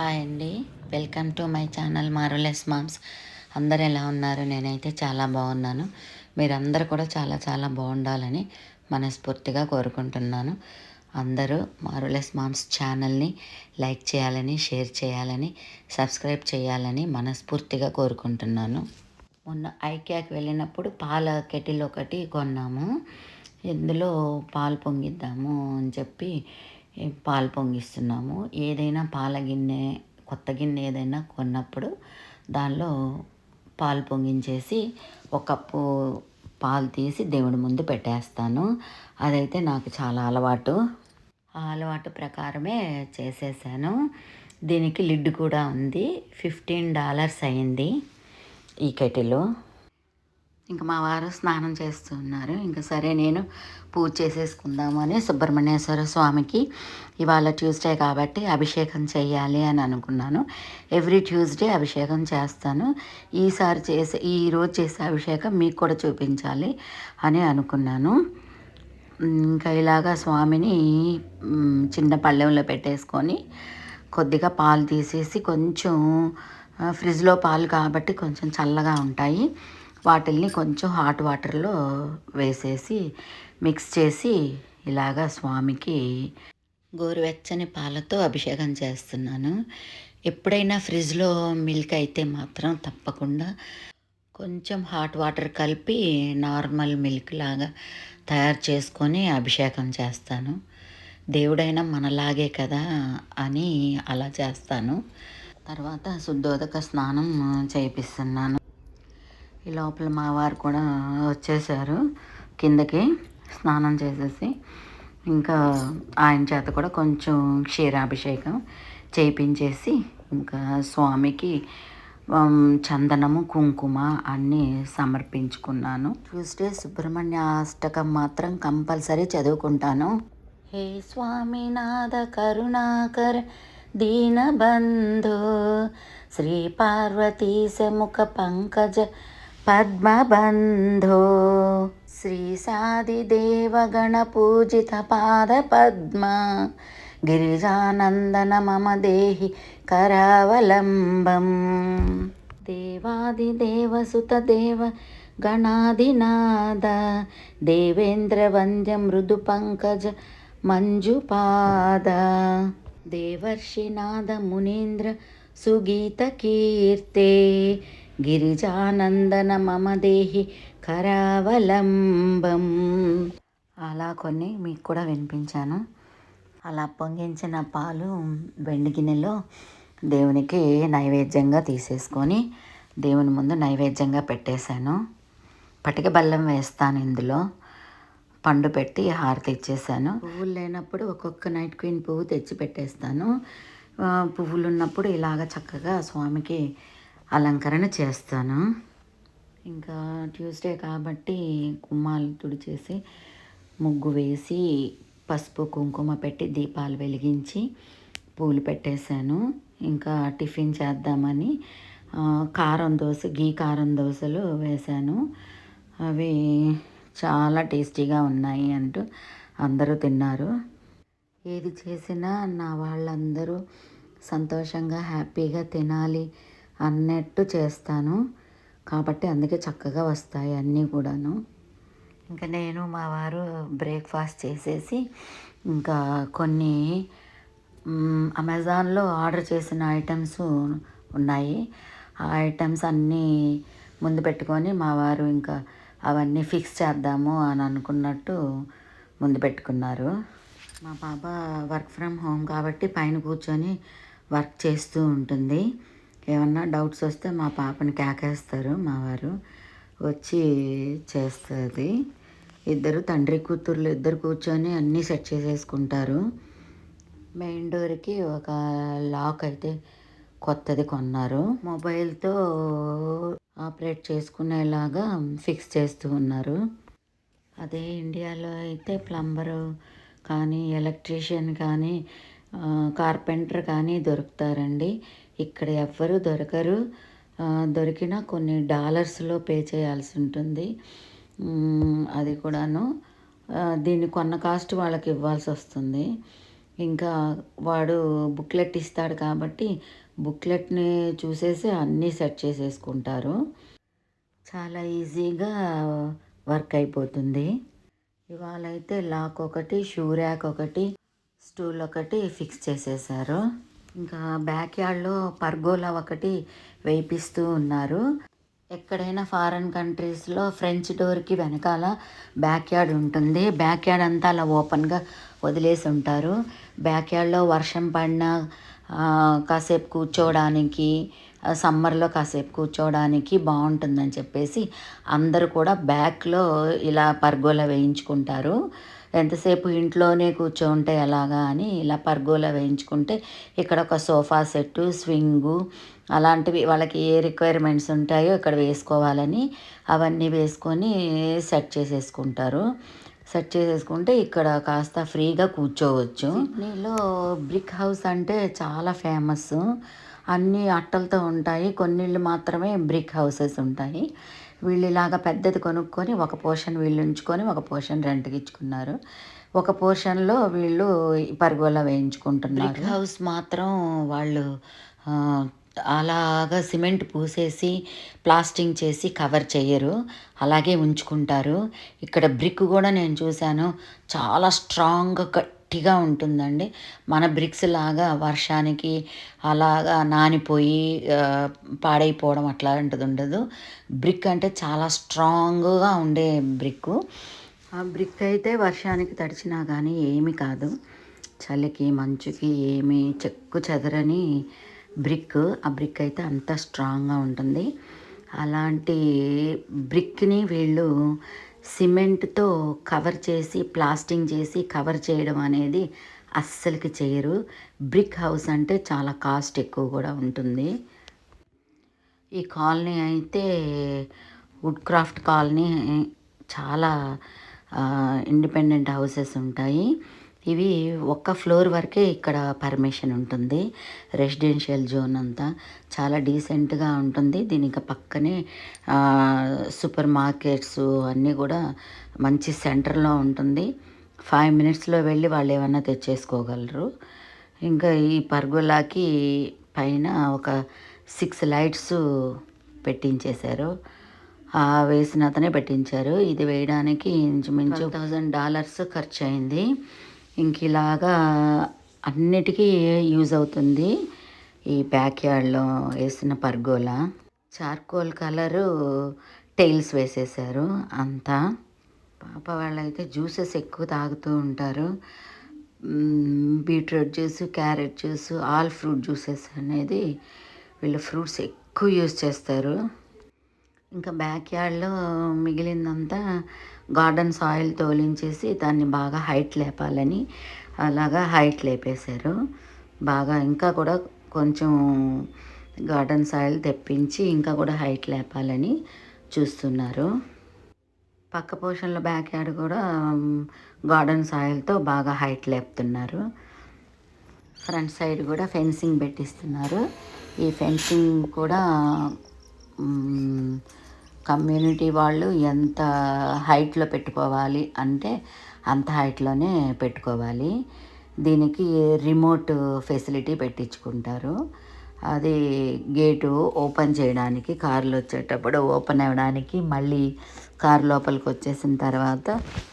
Hi అండి. Welcome to my channel మారులెస్ moms. అందరు ఎలా ఉన్నారు? నేనైతే చాలా బాగున్నాను. మీరందరూ కూడా చాలా చాలా బాగుండాలని మనస్ఫూర్తిగా కోరుకుంటున్నాను. అందరూ మారులెస్ మామ్స్ ఛానల్ని లైక్ చేయాలని షేర్ చేయాలని సబ్స్క్రైబ్ చేయాలని మనస్ఫూర్తిగా కోరుకుంటున్నాను. మొన్న ఐక్యాకి వెళ్ళినప్పుడు పాల కెటిల్ ఒకటి కొన్నాము. ఇందులో పాలు పొంగిద్దాము అని చెప్పి పాలు పొంగిస్తున్నాము. ఏదైనా పాల గిన్నె కొత్త గిన్నె ఏదైనా కొన్నప్పుడు దానిలో పాలు పొంగించేసి ఒక కప్పు పాలు తీసి దేవుడి ముందు పెట్టేస్తాను. అదైతే నాకు చాలా అలవాటు. ఆ అలవాటు ప్రకారమే చేసేసాను. దీనికి లిడ్ కూడా ఉంది. ఫిఫ్టీన్ డాలర్స్ అయింది ఈ కెటిల్. ఇంకా మా వారు స్నానం చేస్తున్నారు ఇంకా సరే నేను పూజ చేసేసుకుందామని సుబ్రహ్మణ్యేశ్వర స్వామికి ఇవాళ ట్యూస్డే కాబట్టి అభిషేకం చేయాలి అని అనుకున్నాను. ఎవ్రీ ట్యూస్డే అభిషేకం చేస్తాను. ఈసారి చేసే ఈరోజు చేసే అభిషేకం మీకు కూడా చూపించాలి అని అనుకున్నాను. ఇంకా ఇలాగా స్వామిని చిన్న పళ్ళెంలో పెట్టేసుకొని కొద్దిగా పాలు తీసేసి కొంచెం ఫ్రిడ్జ్లో పాలు కాబట్టి కొంచెం చల్లగా ఉంటాయి. వాటిల్ని కొంచెం హాట్ వాటర్లో వేసేసి మిక్స్ చేసి ఇలాగా స్వామికి గోరువెచ్చని పాలతో అభిషేకం చేస్తున్నాను. ఎప్పుడైనా ఫ్రిడ్జ్లో మిల్క్ అయితే మాత్రం తప్పకుండా కొంచెం హాట్ వాటర్ కలిపి నార్మల్ మిల్క్ లాగా తయారు చేసుకొని అభిషేకం చేస్తాను. దేవుడైనా మనలాగే కదా అని అలా చేస్తాను. తర్వాత శుద్ధోదక స్నానం చేపిస్తున్నాను. ఈ లోపల మా వారు కూడా వచ్చేసారు కిందకి స్నానం చేసేసి. ఇంకా ఆయన చేత కూడా కొంచెం క్షీరాభిషేకం చేయించేసి ఇంకా స్వామికి చందనము కుంకుమ అన్నీ సమర్పించుకున్నాను. ట్యూస్డే సుబ్రహ్మణ్య అష్టకం మాత్రం కంపల్సరీ చదువుకుంటాను. హే స్వామినాథ కరుణాకర దీనబంధు శ్రీ పార్వతీశ ముఖ పంకజ పద్మబంధో శ్రీ సాదిదేవగణ పూజిత పాద పద్మ గిరిజానందన మమ దేహి కరావలంబం. దేవాదిదేవసుత దేవ గణాధినాద గిరిజానందన మమ దేహి కరావలంబం. అలా కొన్ని మీకు కూడా వినిపించాను. అలా పొంగించిన పాలు వెండి గిన్నెలో దేవునికి నైవేద్యంగా తీసేసుకొని దేవుని ముందు నైవేద్యంగా పెట్టేశాను. పటిక బెల్లం వేస్తాను ఇందులో. పండు పెట్టి హారతి ఇచ్చేసాను పువ్వులు లేనప్పుడు ఒక్కొక్క నైట్ క్వీన్ పువ్వు తెచ్చి పెట్టేస్తాను. పువ్వులు ఉన్నప్పుడు ఇలాగ చక్కగా స్వామికి అలంకరణ చేస్తాను. ఇంకా ట్యూస్డే కాబట్టి కుమ్మాలు తుడిచేసి ముగ్గు వేసి పసుపు కుంకుమ పెట్టి దీపాలు వెలిగించి పూలు పెట్టేశాను. ఇంకా టిఫిన్ చేద్దామని కారం దోశ గీ కారం దోశలు వేశాను. అవి చాలా టేస్టీగా ఉన్నాయి అంటూ అందరూ తిన్నారు. ఏది చేసినా నా వాళ్ళందరూ సంతోషంగా హ్యాపీగా తినాలి. అన్నట్టు చేస్తాను. కాబట్టి అందుకే చక్కగా వస్తాయి అన్నీ కూడాను. ఇంకా నేను మా వారు బ్రేక్ఫాస్ట్ చేసేసి ఇంకా కొన్ని అమెజాన్లో ఆర్డర్ చేసిన ఐటమ్స్ ఉన్నాయి. ఆ ఐటమ్స్ అన్నీ ముందు పెట్టుకొని మా వారు ఇంకా అవన్నీ ఫిక్స్ చేద్దాము అని అనుకున్నట్టు ముందు పెట్టుకున్నారు. మా పాప వర్క్ ఫ్రమ్ హోమ్ కాబట్టి పైన కూర్చొని వర్క్ చేస్తూ ఉంటుంది. ఏమన్నా డౌట్స్ వస్తే మా పాపని కేకేస్తారు మా వారు వచ్చి చేస్తుంది. ఇద్దరు తండ్రి కూతుర్లు ఇద్దరు కూర్చొని అన్నీ సెట్ చేసేసుకుంటారు. మెయిన్ డోర్కి ఒక లాక్ అయితే కొత్తది కొన్నారు. మొబైల్తో ఆపరేట్ చేసుకునేలాగా ఫిక్స్ చేస్తూ ఉన్నారు. అదే ఇండియాలో అయితే ప్లంబరు కానీ ఎలక్ట్రీషియన్ కానీ కార్పెంటర్ కానీ దొరుకుతారండి. ఇక్కడ ఎవ్వరు దొరకరు. దొరికినా కొన్ని డాలర్స్లో పే చేయాల్సి ఉంటుంది. అది కూడాను. దీన్ని కొన్న కాస్ట్ వాళ్ళకి ఇవ్వాల్సి వస్తుంది. ఇంకా వాడు బుక్లెట్ ఇస్తాడు కాబట్టి బుక్లెట్ని చూసేసి అన్నీ సెట్ చేసేసుకుంటారు. చాలా ఈజీగా వర్క్ అయిపోతుంది. ఇవాళ అయితే లాక్ ఒకటి షూ ర్యాక్ ఒకటి స్టూల్ ఒకటి ఫిక్స్ చేసేసారు. ఇంకా బ్యాక్ యార్డ్లో పర్గోలా ఒకటి వేయిపిస్తూ ఉన్నారు. ఎక్కడైనా ఫారెన్ కంట్రీస్లో ఫ్రెంచ్ డోర్కి వెనకాల బ్యాక్ యార్డ్ ఉంటుంది. బ్యాక్ యార్డ్ అంతా అలా ఓపెన్గా వదిలేసి ఉంటారు. బ్యాక్ యార్డ్లో వర్షం పడినా కాసేపు కూర్చోవడానికి సమ్మర్లో కాసేపు కూర్చోవడానికి బాగుంటుందని చెప్పేసి అందరూ కూడా బ్యాక్లో ఇలా పర్గోలా వేయించుకుంటారు. ఎంతసేపు ఇంట్లోనే కూర్చోంటే ఎలాగా అని ఇలా పర్గోలా వేయించుకుంటే ఇక్కడ ఒక సోఫా సెట్టు స్వింగు అలాంటివి వాళ్ళకి ఏ రిక్వైర్మెంట్స్ ఉంటాయో ఇక్కడ వేసుకోవాలని అవన్నీ వేసుకొని సెట్ చేసేసుకుంటారు. సెట్ చేసేసుకుంటే ఇక్కడ కాస్త ఫ్రీగా కూర్చోవచ్చు. నీలో బ్రిక్ హౌస్ అంటే చాలా ఫేమస్ అన్నీ అట్టలతో ఉంటాయి. కొన్నిళ్ళు మాత్రమే బ్రిక్ హౌసెస్ ఉంటాయి. వీళ్ళు ఇలాగ పెద్దది కొనుక్కొని ఒక పోర్షన్ వీళ్ళు ఉంచుకొని ఒక పోర్షన్ రెంట్కి ఇచ్చుకున్నారు. ఒక పోర్షన్లో వీళ్ళు పరుగుల వేయించుకుంటున్నారు. హౌస్ మాత్రం వాళ్ళు అలాగా సిమెంట్ పూసేసి ప్లాస్టింగ్ చేసి కవర్ చేయరు. అలాగే ఉంచుకుంటారు. ఇక్కడ బ్రిక్ కూడా నేను చూశాను. చాలా స్ట్రాంగ్ గట్టిగా ఉంటుందండి. మన బ్రిక్స్ లాగా వర్షానికి అలాగా నానిపోయి పాడైపోవడం అట్లాంటిది ఉండదు. బ్రిక్ అంటే చాలా స్ట్రాంగ్గా ఉండే బ్రిక్ ఆ బ్రిక్ అయితే వర్షానికి తడిచినా కానీ ఏమి కాదు. చలికి మంచుకి ఏమి చెక్కు చెదరని బ్రిక్. ఆ బ్రిక్ అయితే అంత స్ట్రాంగ్గా ఉంటుంది. అలాంటి బ్రిక్ని వీళ్ళు సిమెంట్తో కవర్ చేసి ప్లాస్టింగ్ చేసి కవర్ చేయడం అనేది అస్సలకి చేయరు. బ్రిక్ హౌస్ అంటే చాలా కాస్ట్ ఎక్కువ కూడా ఉంటుంది. ఈ కాలనీ అయితే వుడ్ క్రాఫ్ట్ కాలనీ చాలా ఇండిపెండెంట్ హౌసెస్ ఉంటాయి. ఇవి ఒక్క ఫ్లోర్ వరకే ఇక్కడ పర్మిషన్ ఉంటుంది. రెసిడెన్షియల్ జోన్ అంతా చాలా డీసెంట్గా ఉంటుంది. దీనికి పక్కనే సూపర్ మార్కెట్స్ అన్నీ కూడా మంచి సెంటర్లో ఉంటుంది. ఫైవ్ మినిట్స్లో వెళ్ళి వాళ్ళు ఏమన్నా తెచ్చేసుకోగలరు. ఇంకా ఈ పర్గోలాకి పైన ఒక సిక్స్ లైట్స్ పెట్టించేశారు. వేసిన అతనే పెట్టించారు. ఇది వేయడానికి ఇంచుమించు థౌజండ్ డాలర్స్ ఖర్చు అయింది ఇంక ఇలాగా అన్నిటికీ యూజ్ అవుతుంది. ఈ బ్యాక్ యార్డ్లో వేసిన పర్గోలా. చార్కోల్ కలరు టైల్స్ వేసేసారు అంతా. పాప వాళ్ళైతే జ్యూసెస్ ఎక్కువ తాగుతూ ఉంటారు. Beetroot juice carrot juice all fruit juices అనేది వీళ్ళు ఫ్రూట్స్ ఎక్కువ యూజ్ చేస్తారు. ఇంకా బ్యాక్ యార్డ్లో మిగిలిందంతా గార్డెన్ సాయిల్ తోలించేసి దాన్ని బాగా హైట్ లేపాలని అలాగా హైట్ లేపేశారు. బాగా ఇంకా కూడా కొంచెం గార్డెన్ సాయిల్ తెప్పించి ఇంకా కూడా హైట్ లేపాలని చూస్తున్నారు. పక్క పోర్షన్లో బ్యాక్ యార్డ్ కూడా గార్డెన్ సాయిల్తో బాగా హైట్ లేపుతున్నారు. ఫ్రంట్ సైడ్ కూడా ఫెన్సింగ్ పెట్టిస్తున్నారు. ఈ ఫెన్సింగ్ కూడా కమ్యూనిటీ వాళ్ళు ఎంత హైట్లో పెట్టుకోవాలి అంటే అంత హైట్లోనే పెట్టుకోవాలి. దీనికి రిమోట్ ఫెసిలిటీ పెట్టించుకుంటారు. అది గేటు ఓపెన్ చేయడానికి కార్లు వచ్చేటప్పుడు ఓపెన్ అవ్వడానికి మళ్ళీ కార్ లోపలికి వచ్చేసిన తర్వాత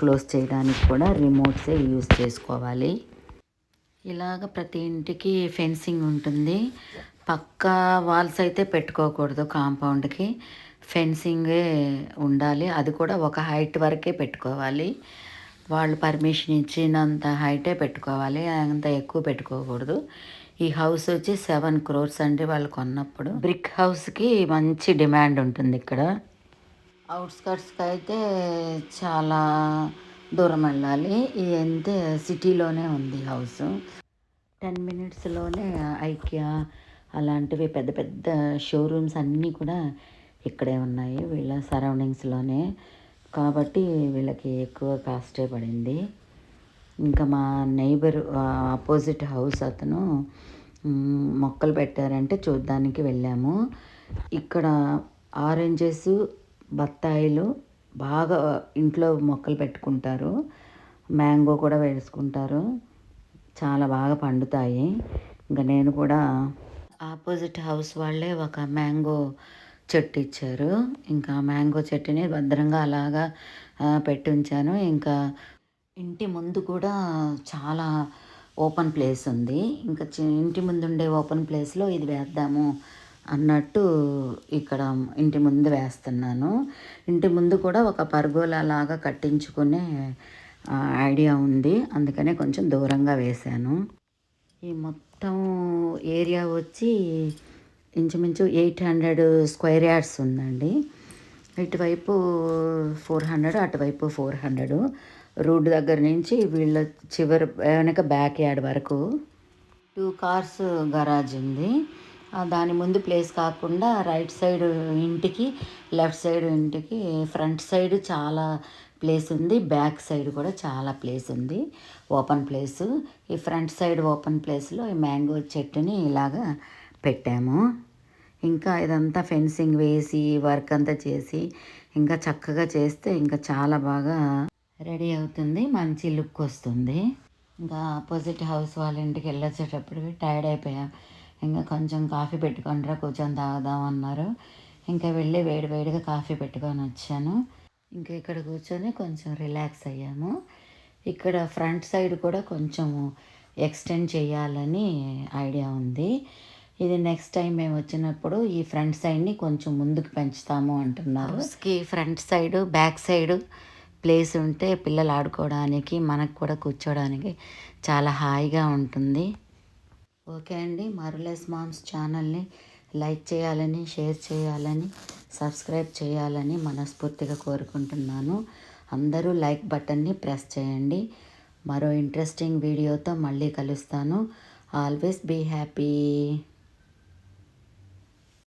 క్లోజ్ చేయడానికి కూడా రిమోట్సే యూజ్ చేసుకోవాలి. ఇలాగ ప్రతి ఇంటికి ఫెన్సింగ్ ఉంటుంది. పక్క వాల్స్ అయితే పెట్టుకోకూడదు కాంపౌండ్కి. ఫెన్సింగే ఉండాలి. అది కూడా ఒక హైట్ వరకే పెట్టుకోవాలి. వాళ్ళు పర్మిషన్ ఇచ్చినంత హైటే పెట్టుకోవాలి. అంత ఎక్కువ పెట్టుకోకూడదు. ఈ హౌస్ వచ్చి సెవెన్ క్రోర్స్ అండి వాళ్ళు కొన్నప్పుడు. బ్రిక్ హౌస్కి మంచి డిమాండ్ ఉంటుంది ఇక్కడ. అవుట్స్కట్స్కి అయితే చాలా దూరం వెళ్ళాలి. ఇది అంతే సిటీలోనే ఉంది హౌస్. టెన్ మినిట్స్లోనే ఐక్యా అలాంటివి పెద్ద పెద్ద షోరూమ్స్ అన్నీ కూడా ఇక్కడే ఉన్నాయి. వీళ్ళ సరౌండింగ్స్లోనే. కాబట్టి వీళ్ళకి ఎక్కువ కాస్టే పడింది. ఇంకా మా నైబర్ ఆపోజిట్ హౌస్ అతను మొక్కలు పెట్టారంటే చూడ్డానికి వెళ్ళాము. ఇక్కడ ఆరెంజెస్ బత్తాయిలు బాగా ఇంట్లో మొక్కలు పెట్టుకుంటారు. మ్యాంగో కూడా వేసుకుంటారు. చాలా బాగా పండుతాయి. ఇంకా నేను కూడా ఆపోజిట్ హౌస్ వాళ్ళే ఒక మ్యాంగో చెట్టు ఇచ్చారు ఇంకా మ్యాంగో చెట్టుని భద్రంగా అలాగా పెట్టి ఉంచాను ఇంకా ఇంటి ముందు కూడా చాలా ఓపెన్ ప్లేస్ ఉంది. ఇంకా చి- ఇంటి ముందు ఉండే ఓపెన్ ప్లేస్లో ఇది వేద్దాము అన్నట్టు ఇక్కడ ఇంటి ముందు వేస్తున్నాను. ఇంటి ముందు కూడా ఒక పర్గోలా లాగా కట్టించుకునే ఐడియా ఉంది. అందుకనే కొంచెం దూరంగా వేశాను. ఈ మొత్తం ఏరియా వచ్చి ఇంచుమించు ఎయిట్ హండ్రెడ్ స్క్వేర్ యార్డ్స్ ఉందండి. ఇటువైపు ఫోర్ హండ్రెడ్ అటువైపు ఫోర్ హండ్రెడ్. రోడ్డు దగ్గర నుంచి వీళ్ళ చివరి వెనక బ్యాక్ యార్డ్ వరకు టూ కార్స్ గరాజ్ ఉంది. దాని ముందు ప్లేస్ కాకుండా రైట్ సైడ్ ఇంటికి లెఫ్ట్ సైడ్ ఇంటికి ఫ్రంట్ సైడ్ చాలా ప్లేస్ ఉంది. బ్యాక్ సైడ్ కూడా చాలా ప్లేస్ ఉంది. Open place. ఈ ఫ్రంట్ సైడ్ ఓపెన్ ప్లేస్లో ఈ మ్యాంగో చెట్టుని ఇలాగా పెట్టాము. ఇంకా ఇదంతా ఫెన్సింగ్ వేసి వర్క్ అంతా చేసి ఇంకా చక్కగా చేస్తే ఇంకా చాలా బాగా రెడీ అవుతుంది మంచి లుక్ వస్తుంది. ఇంకా ఆపోజిట్ హౌస్ వాళ్ళ ఇంటికి వెళ్ళొచ్చేటప్పటికి టైర్డ్ అయిపోయా. ఇంకా కొంచెం కాఫీ పెట్టుకుంటారా కూర్చొని తాగుదాం అన్నారు. ఇంకా వెళ్ళి వేడి వేడిగా కాఫీ పెట్టుకొని వచ్చాను. ఇంకా ఇక్కడ కూర్చొని కొంచెం రిలాక్స్ అయ్యాము. ఇక్కడ ఫ్రంట్ సైడ్ కూడా కొంచెం ఎక్స్టెండ్ చేయాలని ఐడియా ఉంది. ఇది నెక్స్ట్ టైం మేము వచ్చినప్పుడు ఈ ఫ్రంట్ సైడ్ని కొంచెం ముందుకు పెంచుతాము అంటున్నారు. హౌస్కి front side back side place ఉంటే పిల్లలు ఆడుకోవడానికి మనకు కూడా కూర్చోవడానికి చాలా హాయిగా ఉంటుంది. ఓకే అండి. మరులెస్ మామ్స్ ఛానల్ని లైక్ చేయాలని షేర్ చేయాలని సబ్స్క్రైబ్ చేయాలని మనస్ఫూర్తిగా కోరుకుంటున్నాను. అందరూ లైక్ బటన్ని ప్రెస్ చేయండి. మరో ఇంట్రెస్టింగ్ వీడియోతో మళ్ళీ కలుస్తాను. Always be happy